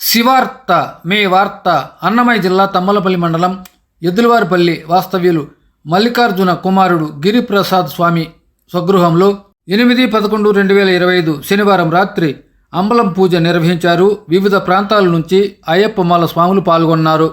శివార్త మే వార్త అన్నమయ్య జిల్లా తమ్మలపల్లి మండలం ఎద్దులవారిపల్లి వాస్తవ్యులు మల్లికార్జున కుమారుడు గిరిప్రసాద్ స్వామి స్వగృహంలో ఎనిమిది పదకొండు రెండు వేల ఇరవై ఐదు శనివారం రాత్రి అంబలం పూజ నిర్వహించారు. వివిధ ప్రాంతాల నుంచి అయ్యప్ప మాల స్వాములు పాల్గొన్నారు.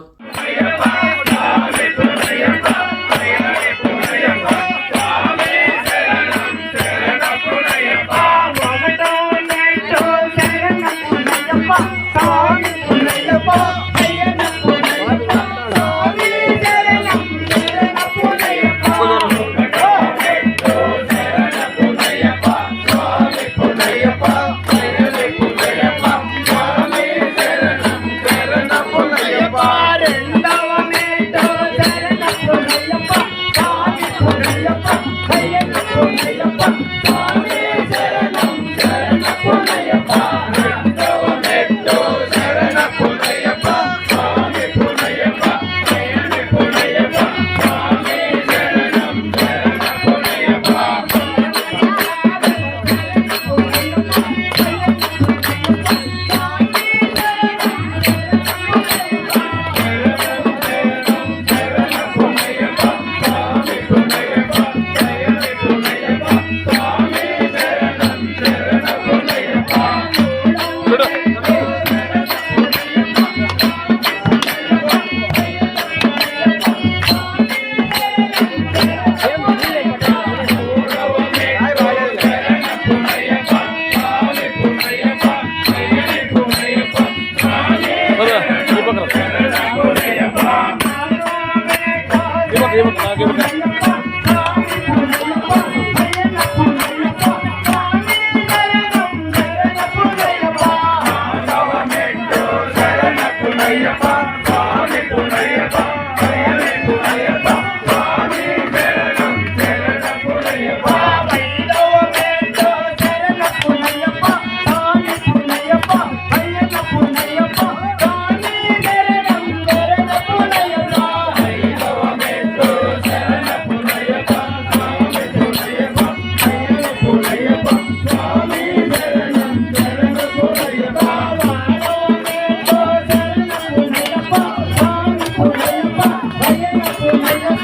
Thank you. Yeah,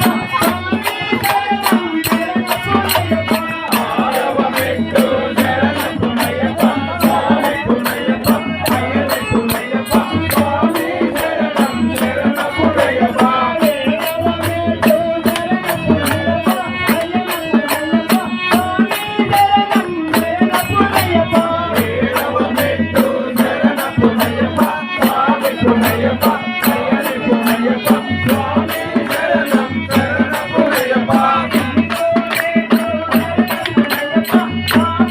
come.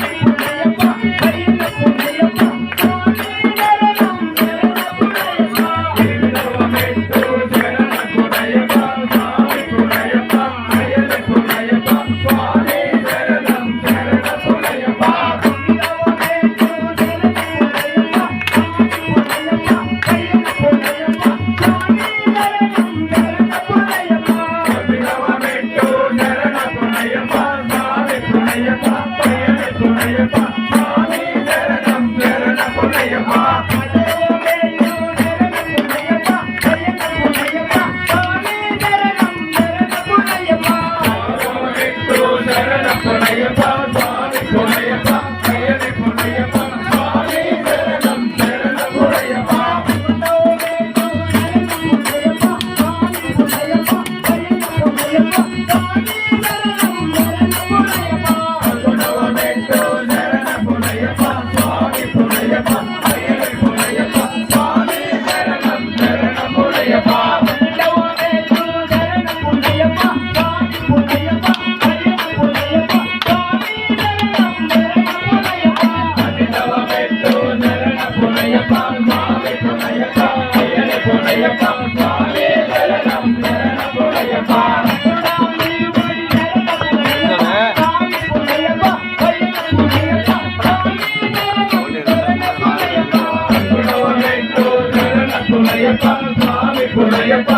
குடையப்பா சுவாமி குடையப்பா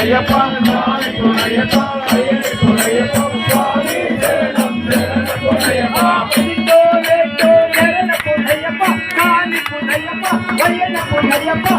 துணையப்பா துணையப்பா துணையப்பா துணையப்பா காலி துணையப்பா வயல துணையப்பா